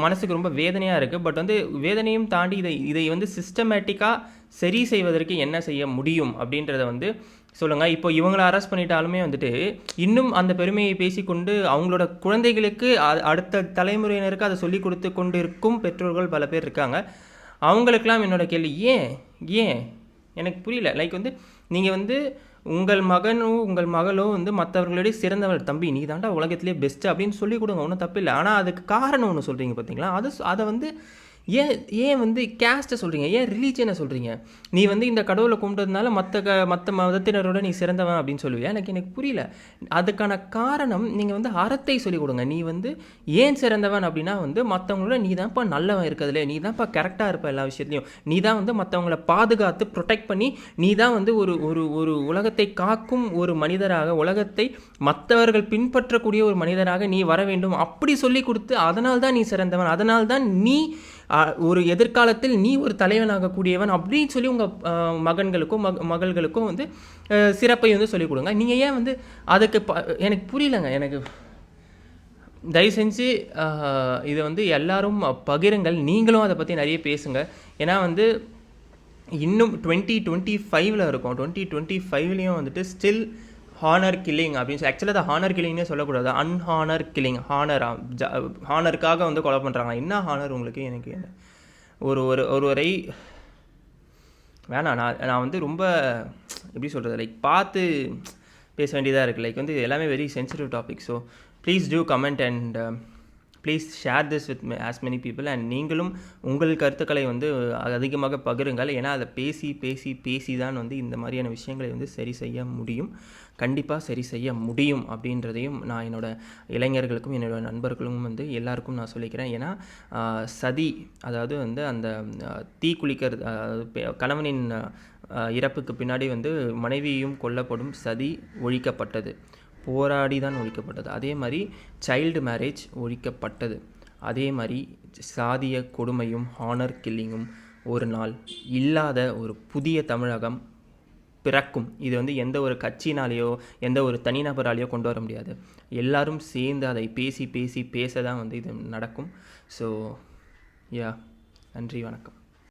மனசுக்கு ரொம்ப வேதனையாக இருக்குது பட் வந்து வேதனையும் தாண்டி இதை இதை வந்து சிஸ்டமேட்டிக்காக சரி செய்வதற்கு என்ன செய்ய முடியும் அப்படின்றத வந்து சொல்லுங்கள் இப்போ இவங்களை அரெஸ்ட் பண்ணிட்டாலுமே வந்துட்டு இன்னும் அந்த பெருமையை பேசிக்கொண்டு அவங்களோட குழந்தைகளுக்கு அடுத்த தலைமுறையினருக்கு அதை சொல்லிக் கொடுத்து கொண்டு இருக்கும் பெற்றோர்கள் பல பேர் இருக்காங்க. அவங்களுக்கெல்லாம் என்னோட கேள்வி ஏன்? ஏன்? எனக்கு புரியல. லைக் வந்து நீங்கள் வந்து உங்கள் மகனோ உங்கள் மகளோ வந்து மற்றவர்களுடைய சிறந்தவள். தம்பி நீ தாண்டா உலகத்திலே பெஸ்ட்டு அப்படின்னு சொல்லி கொடுங்க. ஒன்றும் தப்பு இல்லை ஆனால் அதுக்கு காரணம் ஒன்று சொல்கிறீங்க பார்த்தீங்களா அது அதை வந்து ஏன் ஏன் வந்து கேஸ்ட்டை சொல்கிறீங்க ஏன் ரிலீஜியனை சொல்கிறீங்க நீ வந்து இந்த கடவுளை கும்பிட்டதுனால மற்ற க மற்ற மதத்தினரோட நீ சிறந்தவன் அப்படின்னு சொல்லுவியா? எனக்கு எனக்கு புரியல. அதுக்கான காரணம் நீங்கள் வந்து அறத்தை சொல்லிக் கொடுங்க. நீ வந்து ஏன் சிறந்தவன் அப்படின்னா வந்து மற்றவங்களோட நீ தான்ப்பா நல்லவன் இருக்கிறதுல. நீ தான்ப்பா கரெக்டாக இருப்ப எல்லா விஷயத்துலையும். நீ தான் வந்து மற்றவங்கள பாதுகாத்து ப்ரொடெக்ட் பண்ணி நீ தான் வந்து ஒரு ஒரு ஒரு உலகத்தை காக்கும் ஒரு மனிதராக உலகத்தை மற்றவர்கள் பின்பற்றக்கூடிய ஒரு மனிதராக நீ வர வேண்டும். அப்படி சொல்லி கொடுத்து அதனால் தான் நீ சிறந்தவன். அதனால் தான் நீ ஒரு எதிர்காலத்தில் நீ ஒரு தலைவனாக கூடியவன் அப்படின்னு சொல்லி உங்கள் மகன்களுக்கும் மக மகள்களுக்கும் வந்து சிறப்பை வந்து சொல்லிக் கொடுங்க. நீங்கள் ஏன் வந்து அதுக்கு ப எனக்கு புரியலங்க. எனக்கு தயவு செஞ்சு இதை வந்து எல்லாரும் பகிருங்கள். நீங்களும் அதை பற்றி நிறைய பேசுங்க. ஏன்னா வந்து இன்னும் டுவெண்ட்டி டுவெண்ட்டி ஃபைவ்ல இருக்கும். டுவெண்ட்டி டுவெண்ட்டி ஃபைவ்லேயும் வந்துட்டு ஸ்டில் ஹானர் கில்லிங் அப்படின்னு சொல்லி ஆக்சுவலாக அதை ஹானர் கில்லிங்னே சொல்லக்கூடாது. அன்ஹானர் கில்லிங் ஹானர் ஹானருக்காக வந்து கொலை பண்ணுறாங்க என்ன ஹானர் உங்களுக்கு? எனக்கு ஒரு ஒரு ஒருவரை வேணாம். நான் நான் வந்து ரொம்ப எப்படி சொல்கிறது லைக் பார்த்து பேச வேண்டியதாக இருக்குது லைக் வந்து எல்லாமே very sensitive topic so please do comment and please share this with as many people and நீங்களும் உங்கள் கருத்துக்களை வந்து அதிகமாக பகிருங்கள். ஏன்னா அதை பேசி பேசி பேசி தான் வந்து இந்த மாதிரியான விஷயங்களை வந்து சரி செய்ய முடியும். கண்டிப்பாக சரி செய்ய முடியும் அப்படின்றதையும் நான் என்னோட இளைஞர்களுக்கும் என்னோட நண்பர்களும் வந்து எல்லாருக்கும் நான் சொல்லிக்கிறேன். ஏன்னா சதி அதாவது வந்து அந்த தீ குளிக்கிறது அதாவது கணவனின் இறப்புக்கு பின்னாடி வந்து மனைவியும் கொல்லப்படும் சதி ஒழிக்கப்பட்டது. போராடி தான் ஒழிக்கப்பட்டது. அதே மாதிரி சைல்டு மேரேஜ் ஒழிக்கப்பட்டது. அதே மாதிரி சாதிய கொடுமையும் ஹானர் கில்லிங்கும் ஒரு நாள் இல்லாத ஒரு புதிய தமிழகம் பிறக்கும். இது வந்து எந்த ஒரு கட்சினாலேயோ எந்த ஒரு தனிநபராலேயோ கொண்டு வர முடியாது. எல்லாரும் சேர்ந்து அதை பேசி பேசி பேச தான் வந்து இது நடக்கும். ஸோ யா நன்றி வணக்கம்.